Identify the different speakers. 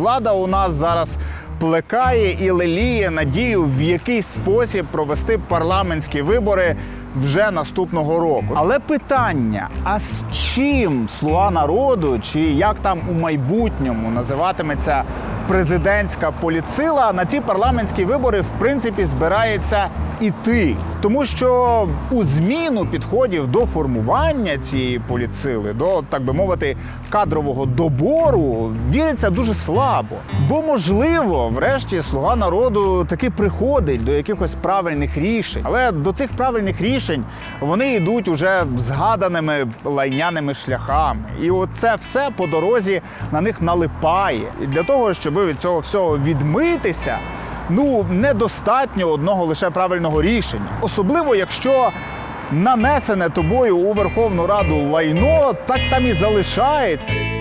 Speaker 1: влада у нас зараз плекає і леліє надію в якийсь спосіб провести парламентські вибори вже наступного року. Але питання: а з чим слуга народу, чи як там у майбутньому називатиметься президентська політсила, на ці парламентські вибори в принципі збирається іти, тому що у зміну підходів до формування цієї політсили, до так би мовити, кадрового добору віриться дуже слабо. Бо можливо, врешті, слуга народу таки приходить до якихось правильних рішень, але до цих правильних рішень вони йдуть уже згаданими лайняними шляхами, і оце все по дорозі на них налипає. І для того, щоб від цього всього відмитися. Ну, недостатньо одного лише правильного рішення, особливо якщо нанесене тобою у Верховну Раду лайно так там і залишається.